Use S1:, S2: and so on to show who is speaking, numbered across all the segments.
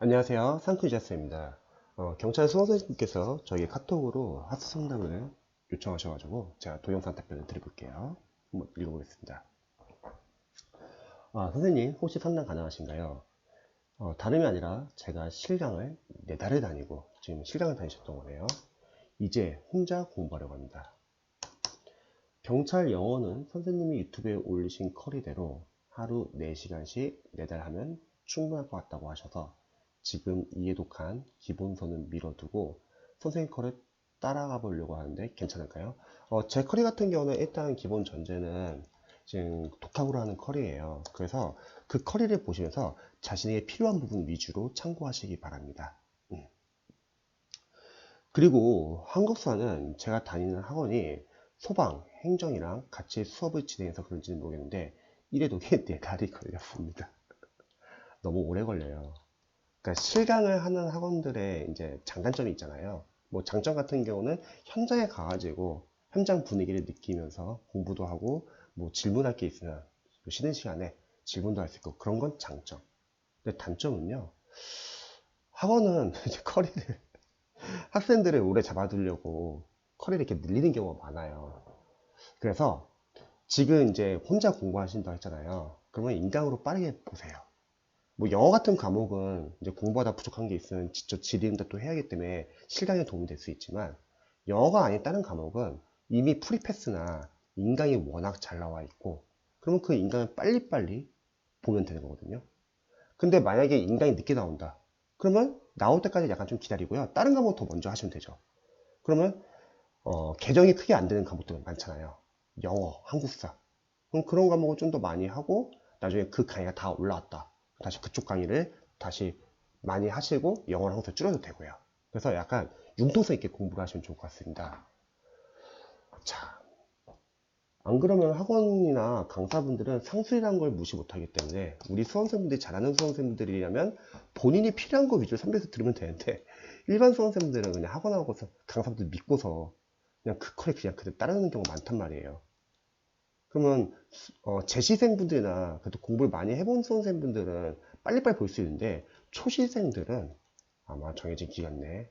S1: 안녕하세요. 상크이자스입니다. 어, 경찰 수험생님께서 저희 카톡으로 하스 상담을 요청하셔가지고 제가 동영상 답변을 드려볼게요. 한번 읽어보겠습니다. 아, 선생님, 혹시 상담 가능하신가요? 어, 다름이 아니라 제가 실강을 네 달을 다니고 지금 실강을 다니셨던 거네요. 이제 혼자 공부하려고 합니다. 경찰 영어는 선생님이 유튜브에 올리신 커리대로 하루 4시간씩 4달 하면 충분할 것 같다고 하셔서 지금 이해독한 기본서는 밀어두고 선생님 커를 따라가 보려고 하는데 괜찮을까요? 어, 제 커리 같은 경우는 일단 기본 전제는 지금 독학으로 하는 커리예요. 그래서 그 커리를 보시면서 자신에게 필요한 부분 위주로 참고하시기 바랍니다. 음. 그리고 한국사는 제가 다니는 학원이 소방, 행정이랑 같이 수업을 진행해서 그런지는 모르겠는데 이래독에 네 달이 걸렸습니다. 너무 오래 걸려요. 그러니까 실강을 하는 학원들의 이제 장단점이 있잖아요. 뭐 장점 같은 경우는 현장에 가가지고 현장 분위기를 느끼면서 공부도 하고 뭐 질문할 게 있으면 쉬는 시간에 질문도 할 수 있고 그런 건 장점. 근데 단점은요. 학원은 이제 커리를 학생들을 오래 잡아두려고 커리를 이렇게 늘리는 경우가 많아요. 그래서 지금 이제 혼자 공부하신다고 했잖아요. 그러면 인강으로 빠르게 보세요. 뭐 영어 같은 과목은 이제 공부하다 부족한 게 있으면 직접 지리는데 또 해야 하기 때문에 실강에 도움이 될 수 있지만 영어가 아닌 다른 과목은 이미 프리패스나 인강이 워낙 잘 나와 있고 그러면 그 인강을 빨리빨리 보면 되는 거거든요. 근데 만약에 인강이 늦게 나온다. 그러면 나올 때까지 약간 좀 기다리고요. 다른 과목 더 먼저 하시면 되죠. 그러면 어, 개정이 크게 안 되는 과목들 많잖아요. 영어, 한국사. 그럼 그런 과목을 좀 더 많이 하고 나중에 그 강의가 다 올라왔다. 다시 그쪽 강의를 다시 많이 하시고 영어를 항상 줄여도 되고요. 그래서 약간 융통성 있게 공부를 하시면 좋을 것 같습니다. 자, 안 그러면 학원이나 강사분들은 상술이라는 걸 무시 못하기 때문에 우리 수험생분들이 잘하는 수험생분들이라면 본인이 필요한 거 위주로 선별해서 들으면 되는데 일반 수험생분들은 그냥 학원하고서 강사분들 믿고서 그냥 그 컬에 그냥 그대로 따르는 경우가 많단 말이에요. 그러면 어, 재시생분들이나 그래도 공부를 많이 해본 수험생분들은 빨리빨리 볼 수 있는데 초시생들은 아마 정해진 기간 내에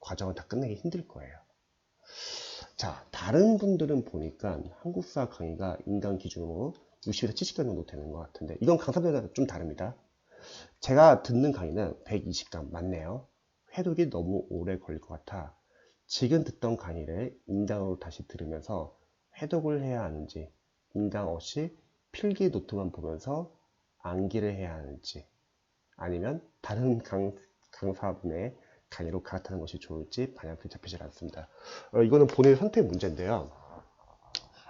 S1: 과정을 다 끝내기 힘들 거예요. 자, 다른 분들은 보니까 한국사 강의가 인강 기준으로 60에서 70강 정도 되는 것 같은데 이건 강사들마다 좀 다릅니다. 제가 듣는 강의는 120강 맞네요. 회독이 너무 오래 걸릴 것 같아 지금 듣던 강의를 인강으로 다시 들으면서 해독을 해야 하는지 인강 없이 필기 노트만 보면서 암기를 해야 하는지 아니면 다른 강, 강사분의 강의로 갈아타는 것이 좋을지 방향이 잡히질 않습니다. 어, 이거는 본인의 선택 문제인데요.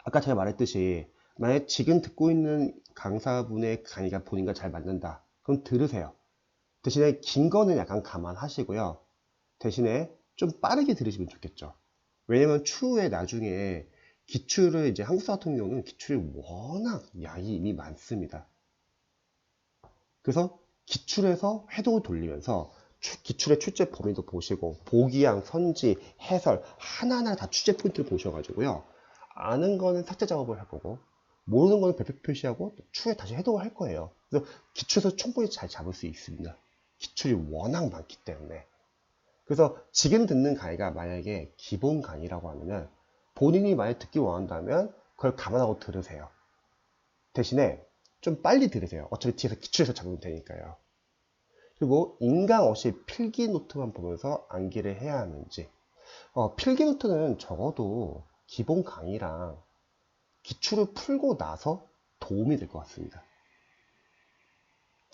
S1: 아까 제가 말했듯이 만약 지금 듣고 있는 강사분의 강의가 본인과 잘 맞는다. 그럼 들으세요. 대신에 긴 거는 약간 감안하시고요. 대신에 좀 빠르게 들으시면 좋겠죠. 왜냐면 추후에 나중에 기출을 이제 한국사 같은 경우는 기출이 워낙 이미 많습니다. 그래서 기출에서 해독을 돌리면서 기출의 출제 범위도 보시고 보기양, 선지, 해설 하나하나 다 출제 포인트를 보셔가지고요. 아는 거는 삭제 작업을 할 거고 모르는 거는 별표 표시하고 추후에 다시 해독을 할 거예요. 그래서 기출에서 충분히 잘 잡을 수 있습니다. 기출이 워낙 많기 때문에. 그래서 지금 듣는 강의가 만약에 기본 강의라고 하면은 본인이 만약 듣기 원한다면 그걸 감안하고 들으세요. 대신에 좀 빨리 들으세요. 어차피 뒤에서 기출해서 잡으면 되니까요. 그리고 인강 없이 필기 노트만 보면서 암기를 해야 하는지 어, 필기 노트는 적어도 기본 강의랑 기출을 풀고 나서 도움이 될 것 같습니다.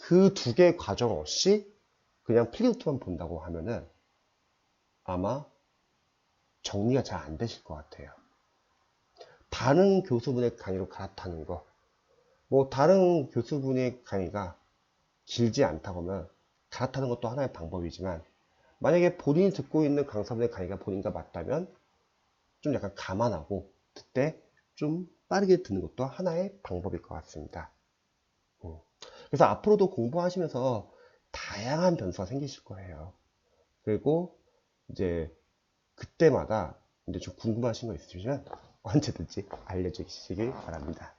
S1: 그 두개 과정 없이 그냥 필기 노트만 본다고 하면은 아마 정리가 잘 안 되실 것 같아요. 다른 교수분의 강의로 갈아타는 거, 뭐 다른 교수분의 강의가 길지 않다고 하면 갈아타는 것도 하나의 방법이지만 만약에 본인이 듣고 있는 강사분의 강의가 본인과 맞다면 좀 약간 감안하고 그때 좀 빠르게 듣는 것도 하나의 방법일 것 같습니다. 음. 그래서 앞으로도 공부하시면서 다양한 변수가 생기실 거예요. 그리고 이제 그때마다 이제 좀 궁금하신 거 있으시면 언제든지 알려주시기 바랍니다.